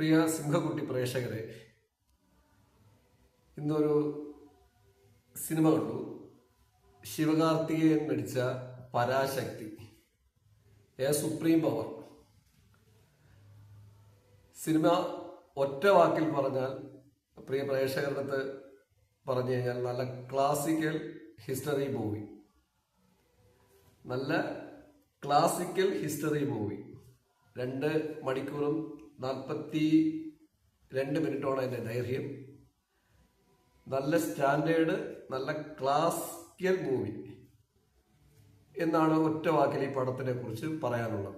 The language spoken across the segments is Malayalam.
പ്രിയ സിംഹക്കുട്ടി പ്രേക്ഷകരെ ഇന്നൊരു സിനിമ കണ്ടു. Sivakarthikeyan നടിച്ച Parasakthi A supreme power. Cinema ഒറ്റ വാക്കിൽ പറഞ്ഞാൽ പ്രിയ പ്രേക്ഷകരുടെ അടുത്ത് പറഞ്ഞു കഴിഞ്ഞാൽ നല്ല ക്ലാസിക്കൽ ഹിസ്റ്ററി മൂവി. നല്ല ക്ലാസിക്കൽ ഹിസ്റ്ററി മൂവി. രണ്ട് മണിക്കൂറും നാൽപ്പത്തി രണ്ട് മിനിറ്റോളം അതിന്റെ ദൈർഘ്യം. നല്ല സ്റ്റാൻഡേർഡ് നല്ല ക്ലാസിക്കൽ മൂവി എന്നാണ് ഒറ്റ വാക്കിൽ ഈ പടത്തിനെ കുറിച്ച് പറയാനുള്ളത്.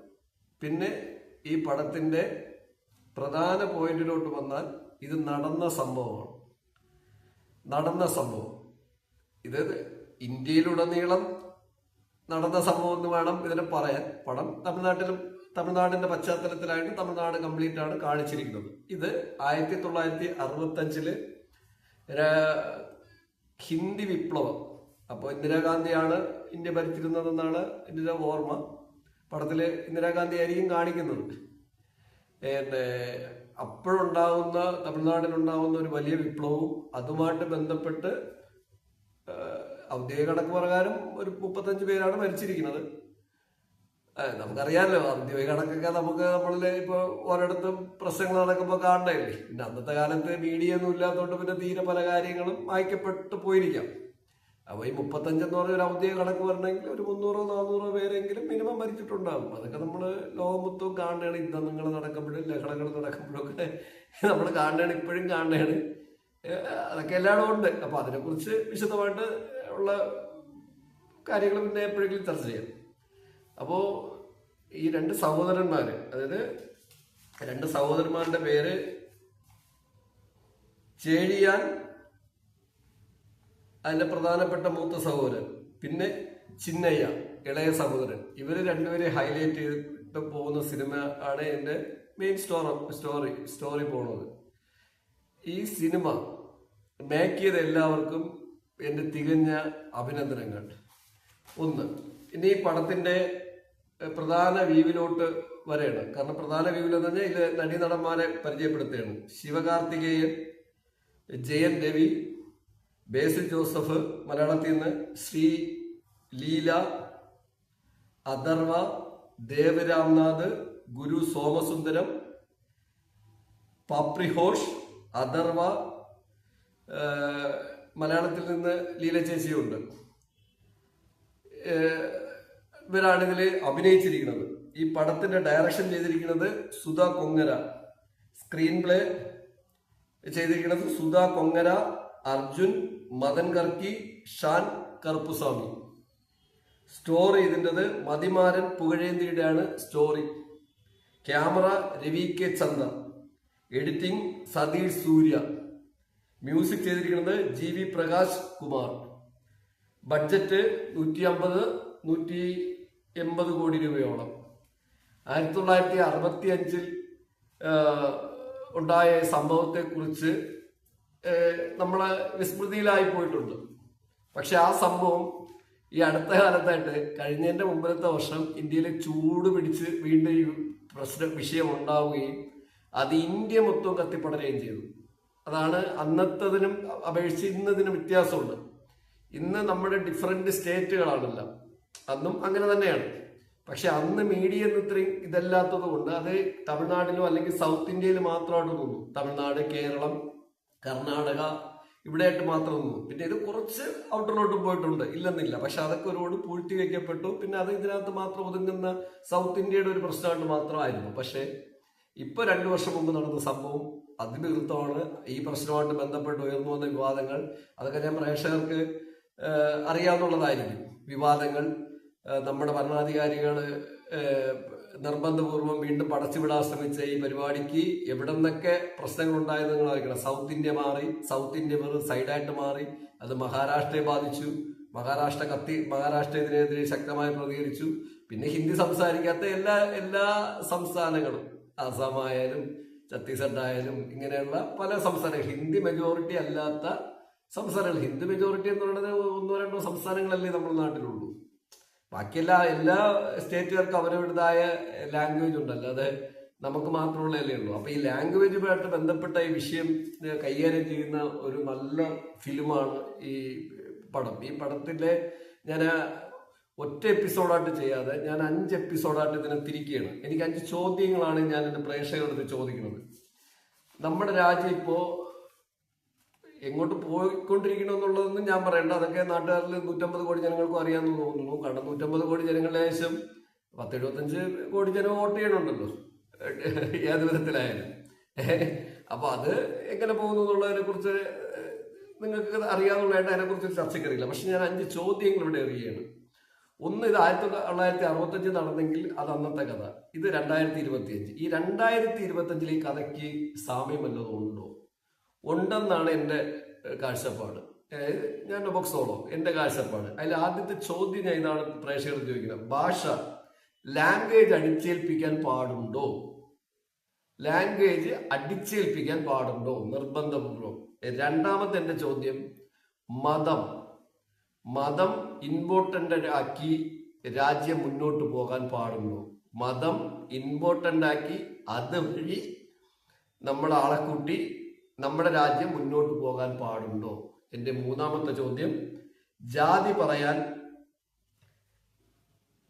പിന്നെ ഈ പടത്തിന്റെ പ്രധാന പോയിന്റിലോട്ട് വന്നാൽ ഇത് നടന്ന സംഭവമാണ്. നടന്ന സംഭവം. ഇത് ഇന്ത്യയിലുടനീളം നടന്ന സംഭവം എന്ന് വേണം ഇതിനെ പറയാൻ. പടം തമിഴ്നാട്ടിലും തമിഴ്നാടിന്റെ പശ്ചാത്തലത്തിലായിട്ട് തമിഴ്നാട് കംപ്ലീറ്റ് ആണ് കാണിച്ചിരിക്കുന്നത്. ഇത് ആയിരത്തി തൊള്ളായിരത്തി അറുപത്തി അഞ്ചിൽ ഹിന്ദി വിപ്ലവം. അപ്പോൾ ഇന്ദിരാഗാന്ധിയാണ് ഇന്ത്യ ഭരിച്ചിരുന്നതെന്നാണ് എന്റെ ഓർമ്മ. പടത്തിൽ ഇന്ദിരാഗാന്ധി ആയിരിക്കും കാണിക്കുന്നത്. അപ്പോഴുണ്ടാവുന്ന തമിഴ്നാട്ടിലുണ്ടാവുന്ന ഒരു വലിയ വിപ്ലവവും അതുമായിട്ട് ബന്ധപ്പെട്ട് ഔദ്യോഗിക കണക്ക് പ്രകാരം ഒരു മുപ്പത്തഞ്ച് പേരാണ് മരിച്ചിരിക്കുന്നത് നമുക്കറിയാമല്ലോ ഔദ്യോഗിക കണക്കൊക്കെ നമുക്ക് നമ്മളിൽ ഇപ്പൊ ഓരോടത്തും പ്രശ്നങ്ങൾ നടക്കുമ്പോൾ കാണണ്ടല്ലേ പിന്നെ അന്നത്തെ കാലത്ത് മീഡിയ ഒന്നും ഇല്ലാത്തതുകൊണ്ട് പിന്നെ തീരെ പല കാര്യങ്ങളും വായിക്കപ്പെട്ടു പോയിരിക്കാം. അപ്പൊ ഈ മുപ്പത്തഞ്ചെന്ന് പറഞ്ഞ ഒരു ഔദ്യോഗിക കണക്ക് വരണമെങ്കിൽ ഒരു മുന്നൂറോ നാനൂറോ പേരെങ്കിലും മിനിമം മരിച്ചിട്ടുണ്ടാകും അതൊക്കെ നമ്മൾ ലോകമൊത്തവും കാണുകയാണ്. യുദ്ധങ്ങൾ നടക്കുമ്പോഴും ലഹളങ്ങൾ നടക്കുമ്പോഴൊക്കെ നമ്മൾ കാണുകയാണ് ഇപ്പോഴും കാണുകയാണ്. അതൊക്കെ എല്ലായിടും ഉണ്ട്. അപ്പൊ അതിനെക്കുറിച്ച് വിശദമായിട്ട് ഉള്ള കാര്യങ്ങൾ പിന്നെ എപ്പോഴെങ്കിലും ചർച്ച ചെയ്യാം. അപ്പോ ഈ രണ്ട് സഹോദരന്മാര് അതായത് രണ്ട് സഹോദരന്മാരുടെ പേര് ചേഴിയാൻ അതിന്റെ പ്രധാനപ്പെട്ട മൂത്ത സഹോദരൻ പിന്നെ ചിന്നയ്യ ഇളയ സഹോദരൻ. ഇവർ രണ്ടുപേരെ ഹൈലൈറ്റ് ചെയ്തിട്ട് പോകുന്ന സിനിമ ആണ് എന്റെ മെയിൻ സ്റ്റോറി സ്റ്റോറി സ്റ്റോറി പോണത്. ഈ സിനിമ മേക്ക് ചെയ്ത എല്ലാവർക്കും എന്റെ തികഞ്ഞ അഭിനന്ദനങ്ങൾ. ഒന്ന് ഇനി ഈ പടത്തിന്റെ എഹ്, പ്രധാന വീവിലോട്ട് വരെയാണ് കാരണം പ്രധാന വീവിൽ എന്ന് പറഞ്ഞാൽ ഇത് നടീനടന്മാരെ പരിചയപ്പെടുത്തുകയാണ്. ശിവകാർത്തികേയൻ ജയൻ രവി ബേസിൽ ജോസഫ് മലയാളത്തിൽ നിന്ന് ശ്രീ ലീല അഥർവ ദേവരാംനാഥ് ഗുരു സോമസുന്ദരം പാപ്രിഹോഷ് അഥർവ മലയാളത്തിൽ നിന്ന് ലീല ചേച്ചിയുണ്ട്. ഇവരാണ് ഇതിൽ അഭിനയിച്ചിരിക്കുന്നത്. ഈ പടത്തിന്റെ ഡയറക്ഷൻ ചെയ്തിരിക്കുന്നത് സുധ കൊങ്ങര. സ്ക്രീൻ പ്ലേ ചെയ്തിരിക്കുന്നത് സുധ കൊങ്ങര അർജുൻ മദൻ കർക്കി ഷാൻ കറുപ്പുസ്വാമി. സ്റ്റോറി ഇതിന്റെത് Mathimaran പുകഴേന്തിയുടെയാണ് story camera Ravi K Chandha. Editing Sathish Suriya. Music ചെയ്തിരിക്കുന്നത് G V Prakash Kumar. Budget നൂറ്റി അമ്പത് നൂറ്റി എൺപത് കോടി രൂപയോളം. ആയിരത്തി തൊള്ളായിരത്തി അറുപത്തി അഞ്ചിൽ ഉണ്ടായ സംഭവത്തെക്കുറിച്ച് നമ്മൾ വിസ്മൃതിയിലായി പോയിട്ടുണ്ട്. പക്ഷെ ആ സംഭവം ഈ അടുത്ത കാലത്തായിട്ട് കഴിഞ്ഞതിന്റെ മുമ്പിലത്തെ വർഷം ഇന്ത്യയിൽ ചൂട് പിടിച്ച് വീണ്ടും ഈ പ്രശ്ന വിഷയം ഉണ്ടാവുകയും അത് ഇന്ത്യ മൊത്തം കത്തിപ്പടരുകയും ചെയ്തു. അതാണ് അന്നത്തതിനും അപേക്ഷിച്ച് ഇന്നതിനും വ്യത്യാസമുണ്ട്. ഇന്ന് നമ്മുടെ ഡിഫറെന്റ് സ്റ്റേറ്റുകളാണല്ലോ. അന്നും അങ്ങനെ തന്നെയാണ്. പക്ഷെ അന്ന് മീഡിയ ഇത്രയും ഇതല്ലാത്തത് കൊണ്ട് അത് തമിഴ്നാട്ടിലും അല്ലെങ്കിൽ സൗത്ത് ഇന്ത്യയിൽ മാത്രമായിട്ട് തോന്നും തമിഴ്നാട് കേരളം കർണാടക ഇവിടെയായിട്ട് മാത്രം നിന്നു. പിന്നെ ഇത് കുറച്ച് ഔട്ടറിലോട്ട് പോയിട്ടുണ്ട്. ഇല്ലെന്നില്ല. പക്ഷെ അതൊക്കെ ഒരുപാട് പൂഴ്ത്തി വെക്കപ്പെട്ടു. പിന്നെ അത് ഇതിനകത്ത് മാത്രം ഒതുങ്ങുന്ന സൗത്ത് ഇന്ത്യയുടെ ഒരു പ്രശ്നമായിട്ട് മാത്രമായിരുന്നു. പക്ഷേ ഇപ്പൊ രണ്ടു വർഷം മുമ്പ് നടന്ന സംഭവം അതിവിരുദ്ധമാണ് ഈ പ്രശ്നമായിട്ട് ബന്ധപ്പെട്ട് ഉയർന്നു വന്ന വിവാദങ്ങൾ അതൊക്കെ ഞാൻ പ്രേക്ഷകർക്ക് അറിയാവുന്നുള്ളതായിരിക്കും വിവാദങ്ങൾ നമ്മുടെ ഭരണാധികാരികൾ നിർബന്ധപൂർവം വീണ്ടും പടച്ചുവിടാൻ ശ്രമിച്ച ഈ പരിപാടിക്ക് എവിടെ നിന്നൊക്കെ പ്രശ്നങ്ങൾ ഉണ്ടായത് നിങ്ങൾ അറിയിക്കണം സൗത്ത് ഇന്ത്യ മാറി സൗത്ത് ഇന്ത്യ വെറും സൈഡായിട്ട് മാറി അത് മഹാരാഷ്ട്രയെ ബാധിച്ചു മഹാരാഷ്ട്ര കത്തി മഹാരാഷ്ട്ര ഇതിനെതിരെ ശക്തമായി പ്രതികരിച്ചു. പിന്നെ ഹിന്ദി സംസാരിക്കാത്ത എല്ലാ എല്ലാ സംസ്ഥാനങ്ങളും ആസാം ആയാലും ഛത്തീസ്ഗഡ് ആയാലും ഇങ്ങനെയുള്ള പല സംസ്ഥാനങ്ങൾ ഹിന്ദി മെജോറിറ്റി അല്ലാത്ത സംസ്ഥാനങ്ങൾ. ഹിന്ദു മെജോറിറ്റി എന്ന് പറയുന്നത് ഒന്നോ രണ്ടോ സംസ്ഥാനങ്ങളല്ലേ നമ്മുടെ നാട്ടിലുള്ളൂ. ബാക്കി എല്ലാ സ്റ്റേറ്റുകാർക്കും അവരവരുടേതായ ലാംഗ്വേജ് ഉണ്ട് അല്ലാതെ നമുക്ക് മാത്രമുള്ളതല്ലേ ഉള്ളൂ. അപ്പൊ ഈ ലാംഗ്വേജുമായിട്ട് ബന്ധപ്പെട്ട ഈ വിഷയം കൈകാര്യം ചെയ്യുന്ന ഒരു നല്ല ഫിലിമാണ് ഈ പടം. ഈ പടത്തിലെ ഞാൻ ഒറ്റ എപ്പിസോഡായിട്ട് ചെയ്യാതെ ഞാൻ അഞ്ച് എപ്പിസോഡായിട്ട് ഇതിനെ തിരിക്കുകയാണ്. എനിക്ക് അഞ്ച് ചോദ്യങ്ങളാണ് ഞാൻ എന്റെ പ്രേക്ഷകരോട് ചോദിക്കുന്നത്. നമ്മുടെ രാജ്യം ഇപ്പോ എങ്ങോട്ട് പോയിക്കൊണ്ടിരിക്കണം എന്നുള്ളതൊന്നും ഞാൻ പറയണ്ട. അതൊക്കെ നാട്ടുകാരിൽ നൂറ്റമ്പത് കോടി ജനങ്ങൾക്കും അറിയാമെന്ന് തോന്നുന്നു. കാരണം നൂറ്റമ്പത് കോടി ജനങ്ങളുടെ ഏകദേശം പത്ത് എഴുപത്തഞ്ച് കോടി ജനം വോട്ട് ചെയ്യണുണ്ടല്ലോ. ഏത് വിധത്തിലായാലും. അപ്പൊ അത് എങ്ങനെ പോകുന്നു എന്നുള്ളതിനെ കുറിച്ച് നിങ്ങൾക്ക് അറിയാവുന്നതായിട്ട് അതിനെ കുറിച്ച് ചർച്ചയ്ക്കറിയില്ല. പക്ഷെ ഞാൻ അഞ്ച് ചോദ്യങ്ങൾ ഇവിടെ എറിയുകയാണ് ഒന്ന് ഇത് ആയിരത്തി തൊള്ളായിരത്തി അറുപത്തഞ്ച് നടന്നെങ്കിൽ അത് അന്നത്തെ കഥ. ഇത് രണ്ടായിരത്തി ഇരുപത്തി അഞ്ച് ഈ രണ്ടായിരത്തി ഇരുപത്തി അഞ്ചിൽ ഈ കഥയ്ക്ക് സാമ്യമല്ല ഉണ്ടോ ഉണ്ടെന്നാണ് എന്റെ കാഴ്ചപ്പാട്. ഞാൻ ബോക്സോളോ എന്റെ കാഴ്ചപ്പാട്. അതിൽ ആദ്യത്തെ ചോദ്യം ഞാൻ ഇതാണ് പ്രേക്ഷകർ ചോദിക്കുന്നത്. ഭാഷ ലാംഗ്വേജ് അടിച്ചേൽപ്പിക്കാൻ പാടുണ്ടോ? ലാംഗ്വേജ് അടിച്ചേൽപ്പിക്കാൻ പാടുണ്ടോ? നിർബന്ധപൂർവം. രണ്ടാമത്തെ എന്റെ ചോദ്യം മതം. മതം ഇമ്പോർട്ടന്റ് ആക്കി രാജ്യം മുന്നോട്ട് പോകാൻ പാടുണ്ടോ? മതം ഇമ്പോർട്ടന്റ് ആക്കി അത് വഴി നമ്മളെ ആളെ കൂട്ടി നമ്മുടെ രാജ്യം മുന്നോട്ട് പോകാൻ പാടുണ്ടോ? എന്റെ മൂന്നാമത്തെ ചോദ്യം ജാതി പറയാൻ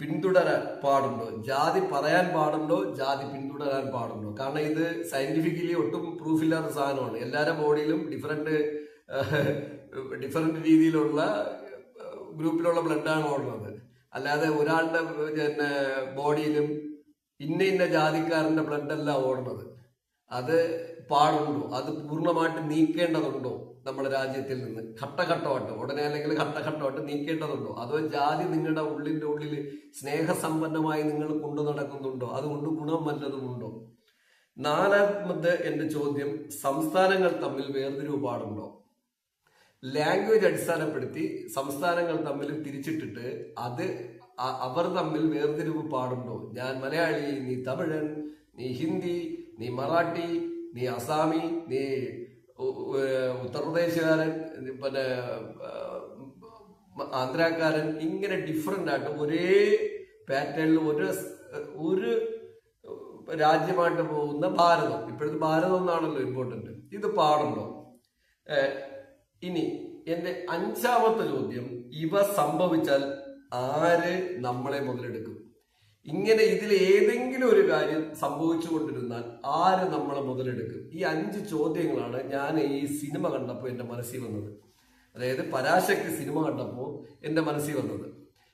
പിന്തുടരാൻ പാടുണ്ടോ? ജാതി പറയാൻ പാടുണ്ടോ? ജാതി പിന്തുടരാൻ പാടുണ്ടോ? കാരണം ഇത് സയന്റിഫിക്കലി ഒട്ടും പ്രൂഫില്ലാത്ത സാധനമാണ്. എല്ലാവരുടെ ബോഡിയിലും ഡിഫറെന്റ് ഡിഫറെന്റ് രീതിയിലുള്ള ഗ്രൂപ്പിലുള്ള ബ്ലഡാണ് ഓടുന്നത് അല്ലാതെ ഒരാളുടെ പിന്നെ ബോഡിയിലും ഇന്ന ഇന്ന ജാതിക്കാരന്റെ ബ്ലഡ് അല്ല ഓടുന്നത് അത് പാടുണ്ടോ? അത് പൂർണമായിട്ട് നീക്കേണ്ടതുണ്ടോ? നമ്മുടെ രാജ്യത്തിൽ നിന്ന് ഘട്ടഘട്ടമായിട്ട് ഉടനെ അല്ലെങ്കിൽ ഘട്ടഘട്ടമായിട്ട് നീക്കേണ്ടതുണ്ടോ? അതോ ജാതി നിങ്ങളുടെ ഉള്ളിന്റെ ഉള്ളിൽ സ്നേഹസമ്പന്നമായി നിങ്ങൾ കൊണ്ടു നടക്കുന്നുണ്ടോ? അതുകൊണ്ട് ഗുണം വല്ലതുമുണ്ടോ? നാലാമത്തെ എന്റെ ചോദ്യം സംസ്ഥാനങ്ങൾ തമ്മിൽ വേർതിരിവ് പാടുണ്ടോ? ലാംഗ്വേജ് അടിസ്ഥാനപ്പെടുത്തി സംസ്ഥാനങ്ങൾ തമ്മിൽ തിരിച്ചിട്ടിട്ട് അത് അവർ തമ്മിൽ വേർതിരിവ് പാടുണ്ടോ? ഞാൻ മലയാളി നീ തമിഴൻ നീ ഹിന്ദി നീ മറാഠി നീ അസാമി നീ ഉത്തർപ്രദേശുകാരൻ പിന്നെ ആന്ധ്രാക്കാരൻ ഇങ്ങനെ ഡിഫറെന്റ് ആയിട്ട് ഒരേ പാറ്റേണിൽ ഒരു ഒരു രാജ്യമായിട്ട് പോകുന്ന ഭാരതം. ഇപ്പോഴത്തെ ഭാരതം എന്നാണല്ലോ ഇമ്പോർട്ടന്റ് ഇത് പാടുണ്ടോ? ഇനി എന്റെ അഞ്ചാമത്തെ ചോദ്യം ഇവ സംഭവിച്ചാൽ ആര് നമ്മളെ മുതലെടുക്കും? ഇങ്ങനെ ഇതിൽ ഏതെങ്കിലും ഒരു കാര്യം സംഭവിച്ചു കൊണ്ടിരുന്നാൽ ആര് നമ്മളെ മുതലെടുക്കും? ഈ അഞ്ച് ചോദ്യങ്ങളാണ് ഞാൻ ഈ സിനിമ കണ്ടപ്പോൾ എന്റെ മനസ്സിൽ വന്നത്. അതായത് പരാശക്തി സിനിമ കണ്ടപ്പോൾ എന്റെ മനസ്സിൽ വന്നത്.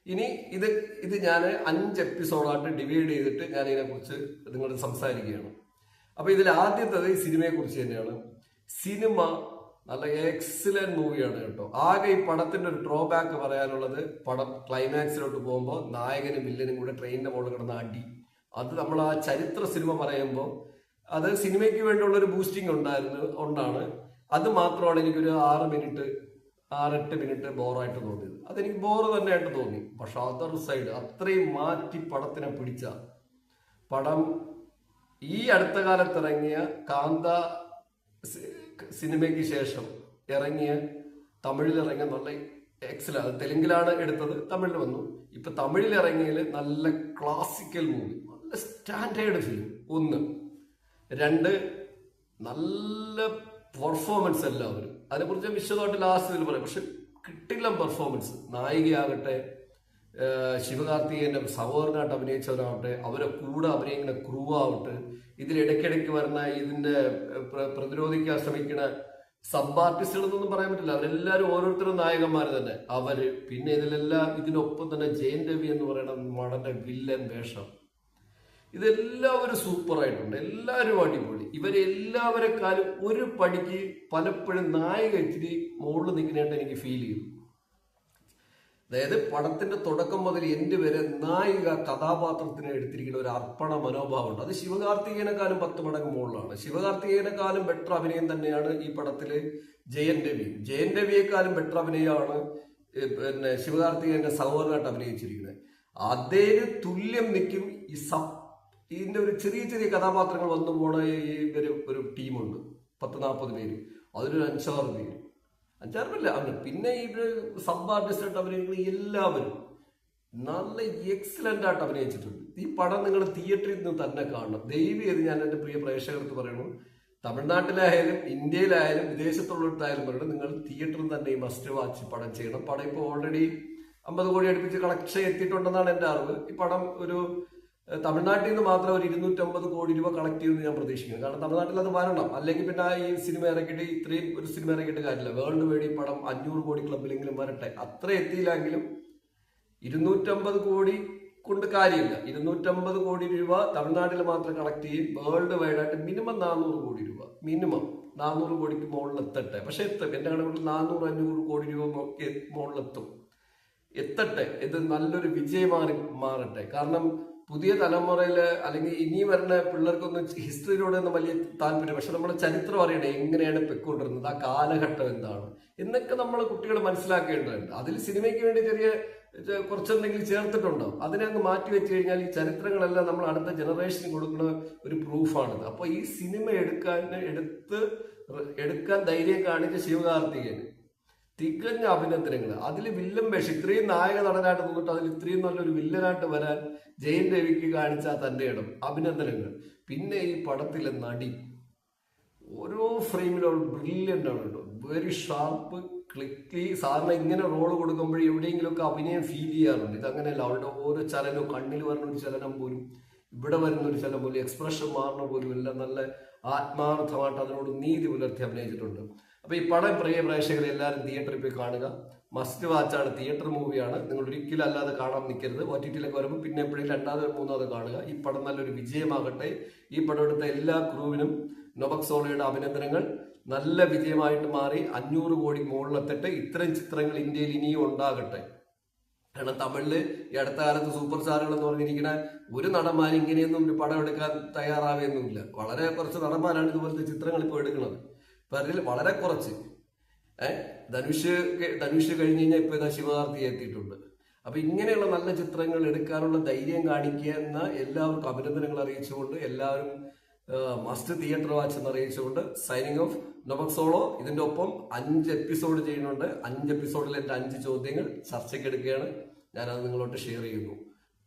ഇനി ഇത് ഇത് ഞാൻ അഞ്ച് എപ്പിസോഡായിട്ട് ഡിവൈഡ് ചെയ്തിട്ട് ഞാൻ ഇതിനെക്കുറിച്ച് നിങ്ങളോട് സംസാരിക്കുകയാണ്. അപ്പോൾ ഇതിൽ ആദ്യത്തത് ഈ സിനിമയെക്കുറിച്ച് തന്നെയാണ്. സിനിമ നല്ല എക്സലന്റ് മൂവിയാണ് കേട്ടോ. ആകെ ഈ പടത്തിന്റെ ഒരു ഡ്രോബാക്ക് പറയാനുള്ളത് പടം ക്ലൈമാക്സിലോട്ട് പോകുമ്പോൾ നായകനും വില്ലനും കൂടെ ട്രെയിനിന്റെ മുകളിൽ കിടന്ന അടി. അത് നമ്മൾ ആ ചരിത്ര സിനിമ പറയുമ്പോൾ അത് സിനിമയ്ക്ക് വേണ്ടിയുള്ള ഒരു ബൂസ്റ്റിംഗ് ഉണ്ടായിരുന്നു ഉണ്ടാണ് അത് മാത്രമാണ് എനിക്കൊരു ആറ് മിനിറ്റ് ആറെട്ട് മിനിറ്റ് ബോറായിട്ട് തോന്നിയത്. അതെനിക്ക് ബോറ് തന്നെയായിട്ട് തോന്നി. പക്ഷെ അതർ സൈഡ് അത്രയും മാറ്റി പടത്തിനെ പിടിച്ച പടം ഈ അടുത്ത കാലത്തിറങ്ങിയ കാന്ത സിനിമയ്ക്ക് ശേഷം ഇറങ്ങിയ തമിഴിൽ നല്ല എക്സലാണ് തെലുങ്കിലാണ് എടുത്തത് തമിഴിൽ വന്നു. ഇപ്പൊ തമിഴിൽ നല്ല ക്ലാസിക്കൽ മൂവി നല്ല സ്റ്റാൻഡേർഡ് ഫിലിം ഒന്ന്. രണ്ട് നല്ല പെർഫോമൻസ് എല്ലാവരും. അതിനെക്കുറിച്ച് വിശദമായിട്ട് ലാസ്റ്റ് ഇതിൽ പറയാം. പക്ഷെ കിട്ടില്ല പെർഫോമൻസ് നായികയാകട്ടെ ശിവകാർത്തികന്റെ സഹോദരനായിട്ട് അഭിനയിച്ചവരാവട്ടെ അവരെ കൂടെ അഭിനയിക്കുന്ന ക്രൂ ആവട്ടെ ഇതിൽ ഇടയ്ക്കിടയ്ക്ക് വരുന്ന ഇതിന്റെ പ്ര- പ്രതിരോധിക്കാൻ ശ്രമിക്കുന്ന സബ് ആർട്ടിസ്റ്റുകളെന്നൊന്നും പറയാൻ പറ്റില്ല. അവരെല്ലാവരും ഓരോരുത്തരും നായകന്മാർ തന്നെ. അവർ പിന്നെ ഇതിലെല്ലാം ഇതിനൊപ്പം തന്നെ ജയൻ രവി എന്ന് പറയുന്ന മടന്റെ വില്ലൻ വേഷം. ഇതെല്ലാവരും സൂപ്പർ ആയിട്ടുണ്ട് എല്ലാവരും അടിപൊളി. ഇവരെല്ലാവരെക്കാളും ഒരു പടിക്ക് പലപ്പോഴും നായക ഇച്ചിരി മുകളിൽ നിൽക്കുന്നതായിട്ട് എനിക്ക് ഫീൽ ചെയ്തു അതായത് പടത്തിന്റെ തുടക്കം മുതൽ എൻഡ് വരെ നായിക കഥാപാത്രത്തിന് എടുത്തിരിക്കുന്ന ഒരു അർപ്പണ മനോഭാവമുണ്ട് അത് ശിവകാർത്തികേനെക്കാളും പത്ത് മടങ്ങ് മുകളിലാണ്. ശിവകാർത്തികേനെക്കാളും ബെറ്റർ അഭിനയം തന്നെയാണ് ഈ പടത്തിൽ ജയൻ രവി. ജയൻ രവിയെക്കാളും ബെറ്റർ അഭിനയമാണ് പിന്നെ ശിവകാർത്തികേന്റെ സഹോദരനായിട്ട് അഭിനയിച്ചിരിക്കുന്നത്. അതേ തുല്യം നിൽക്കും ഈ സ ഇതിന്റെ ഒരു ചെറിയ ചെറിയ കഥാപാത്രങ്ങൾ വന്നു പോണ ഈ ഒരു ടീമുണ്ട് പത്ത് നാൽപ്പത് പേര്. അതിലൊരു അഞ്ചാറ് പേര്. അഞ്ചാറ് അവർ പിന്നെ ഈ സബ് ആർട്ടിസ്റ്റായിട്ട് അഭിനയിക്കുന്ന എല്ലാവരും നല്ല എക്സലന്റ് ആയിട്ട് അഭിനയിച്ചിട്ടുണ്ട്. ഈ പടം നിങ്ങൾ തിയേറ്ററിൽ നിന്ന് തന്നെ കാണണം. ദൈവം ചെയ്ത് ഞാൻ എന്റെ പ്രിയ പ്രേക്ഷകർക്ക് പറയണു. തമിഴ്നാട്ടിലായാലും ഇന്ത്യയിലായാലും വിദേശത്തുള്ളിടത്തായാലും പറയണം. നിങ്ങൾ തിയേറ്ററിൽ തന്നെ ഈ മസ്റ്റ് വാച്ച് പടം ചെയ്യണം. പടം ഇപ്പോൾ ഓൾറെഡി അമ്പത് കോടി അടുപ്പിച്ച് കളക്ഷൻ എത്തിയിട്ടുണ്ടെന്നാണ് എന്റെ അറിവ്. ഈ പടം ഒരു തമിഴ്നാട്ടിൽ നിന്ന് മാത്രം ഒരു ഇരുന്നൂറ്റമ്പത് കോടി രൂപ കളക്ട് ചെയ്യുമെന്ന് ഞാൻ പ്രതീക്ഷിക്കുന്നു. കാരണം തമിഴ്നാട്ടിൽ അത് വരണം അല്ലെങ്കിൽ പിന്നെ ഈ സിനിമ ഇറക്കിയിട്ട് ഇത്രയും ഒരു സിനിമ ഇറക്കിയിട്ട് കാര്യമില്ല. വേൾഡ് വൈഡ് പടം അഞ്ഞൂറ് കോടി ക്ലബിലെങ്കിലും വരട്ടെ. അത്ര എത്തിയില്ലെങ്കിലും ഇരുന്നൂറ്റമ്പത് കോടി കൊണ്ട് കാര്യമില്ല. ഇരുന്നൂറ്റമ്പത് കോടി രൂപ തമിഴ്നാട്ടിൽ മാത്രം കളക്ട് ചെയ്യും. വേൾഡ് വൈഡ് ആയിട്ട് മിനിമം നാനൂറ് കോടി രൂപ. മിനിമം നാനൂറ് കോടിക്ക് മുകളിൽ എത്തട്ടെ. പക്ഷെ എത്തും. എന്റെ കണക്കിൽ നാനൂറ് അഞ്ഞൂറ് കോടി രൂപ മുകളിലെത്തും എത്തട്ടെ. ഇത് നല്ലൊരു വിജയമായി മാറട്ടെ. കാരണം പുതിയ തലമുറയിൽ അല്ലെങ്കിൽ ഇനി വരുന്ന പിള്ളേർക്കൊന്നും ഹിസ്റ്ററിയിലൂടെയൊന്നും വലിയ താല്പര്യം പക്ഷെ നമ്മുടെ ചരിത്രം അറിയണേ എങ്ങനെയാണ് പൊയ്ക്കൊണ്ടിരുന്നത് ആ കാലഘട്ടം എന്താണ്? എന്നൊക്കെ നമ്മൾ കുട്ടികൾ മനസ്സിലാക്കേണ്ടതുണ്ട്. അതിൽ സിനിമയ്ക്ക് വേണ്ടി ചെറിയ കുറച്ചെന്തെങ്കിലും ചേർത്തിട്ടുണ്ടോ? അതിനെ അങ്ങ് മാറ്റി വെച്ച് കഴിഞ്ഞാൽ ഈ ചരിത്രങ്ങളെല്ലാം നമ്മൾ അടുത്ത ജനറേഷന് കൊടുക്കുന്ന ഒരു പ്രൂഫാണിത്. അപ്പോൾ ഈ സിനിമ എടുക്കാൻ എടുത്ത് എടുക്കാൻ ധൈര്യം കാണിച്ച ശിവകാർത്തികേയൻ തികഞ്ഞ അഭിനന്ദനങ്ങൾ അതിൽ വില്ലൻ വേഷം ഇത്രയും നായക നടനായിട്ട് നിന്നിട്ട് അതിൽ ഇത്രയും നല്ലൊരു വില്ലനായിട്ട് വരാൻ ജയൻ രവിക്ക് കാണിച്ച തന്റെ ഇടം അഭിനന്ദനങ്ങൾ. പിന്നെ ഈ പടത്തിലെ നടി. ഓരോ ഫ്രെയിമിലും ബ്രില്യന്റ് ആണ് കേട്ടോ. വെരി ഷാർപ്പ് ക്ലിക്കി സാറിന് ഇങ്ങനെ റോൾ കൊടുക്കുമ്പോൾ എവിടെയെങ്കിലുമൊക്കെ അഭിനയം ഫീൽ ചെയ്യാറുണ്ട്. ഇതങ്ങനെയല്ല അവളുടെ ഓരോ ചലനവും കണ്ണിൽ വരുന്ന ഒരു ചലനം പോലും ഇവിടെ വരുന്ന ഒരു ചലനം പോലും എക്സ്പ്രഷൻ മാറുന്ന പോലും എല്ലാം നല്ല ആത്മാർത്ഥമായിട്ട് അതിനോട് നീതി പുലർത്തി അഭിനയിച്ചിട്ടുണ്ട്. അപ്പൊ ഈ പടം പ്രിയ പ്രേക്ഷകരെ എല്ലാവരും തിയേറ്ററിൽ പോയി കാണുക. മസ്റ്റ് വാച്ചാണ് തിയേറ്റർ മൂവിയാണ് നിങ്ങൾ ഒരിക്കലും അല്ലാതെ കാണാൻ നിൽക്കരുത്. ഒ ടി ടിയിലൊക്കെ വരുമ്പോൾ പിന്നെ എപ്പോഴും രണ്ടാമത് മൂന്നാമത് കാണുക. ഈ പടം നല്ലൊരു വിജയമാകട്ടെ. ഈ പടം എടുത്ത എല്ലാ ക്രൂവിനും നൊബക്സോളയുടെ അഭിനന്ദനങ്ങൾ. നല്ല വിജയമായിട്ട് മാറി അഞ്ഞൂറ് കോടി മുകളിലെത്തട്ടെ ഇത്തരം ചിത്രങ്ങൾ ഇന്ത്യയിൽ ഇനിയും ഉണ്ടാകട്ടെ. കാരണം തമിഴിൽ ഈ അടുത്ത കാലത്ത് സൂപ്പർ സ്റ്റാറുകൾ എന്ന് പറഞ്ഞിരിക്കുന്ന ഒരു നടന്മാർ ഇങ്ങനെയൊന്നും ഒരു പടം എടുക്കാൻ തയ്യാറാവുകയൊന്നുമില്ല വളരെ കുറച്ച് നടന്മാരാണ് ഇതുപോലത്തെ ചിത്രങ്ങൾ ഇപ്പോൾ എടുക്കുന്നത്. അതിൽ വളരെ കുറച്ച്. ഏഹ് ധനുഷ് ധനുഷ് കഴിഞ്ഞ് കഴിഞ്ഞാൽ ഇപ്പൊ ഇതാ ശിവകാർത്തി എത്തിയിട്ടുണ്ട്. അപ്പൊ ഇങ്ങനെയുള്ള നല്ല ചിത്രങ്ങൾ എടുക്കാനുള്ള ധൈര്യം കാണിക്കുന്ന എല്ലാവർക്കും അഭിനന്ദനങ്ങൾ അറിയിച്ചുകൊണ്ട് എല്ലാവരും മസ്റ്റ് തിയേറ്റർ വാച്ച് എന്ന് അറിയിച്ചുകൊണ്ട് സൈനിങ് ഓഫ് നൊബക് സോളോ ഇതിന്റെ ഒപ്പം അഞ്ച് എപ്പിസോഡ് ചെയ്യുന്നുണ്ട്. അഞ്ച് എപ്പിസോഡിൽ എന്റെ അഞ്ച് ചോദ്യങ്ങൾ ചർച്ചയ്ക്ക് എടുക്കുകയാണ്. ഞാനത് നിങ്ങളോട്ട് ഷെയർ ചെയ്യുന്നു.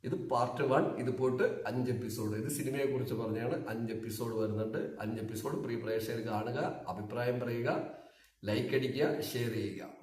ഇത് പാർട്ട് വൺ ഇത് പോയിട്ട് അഞ്ച് എപ്പിസോഡ് ഇത് സിനിമയെ കുറിച്ച് പറഞ്ഞാണ് അഞ്ച് എപ്പിസോഡ് വരുന്നുണ്ട്. അഞ്ച് എപ്പിസോഡ് പ്രിയ പ്രേക്ഷകർ കാണുക അഭിപ്രായം പറയുക ലൈക്ക് അടിക്കുക ഷെയർ ചെയ്യുക.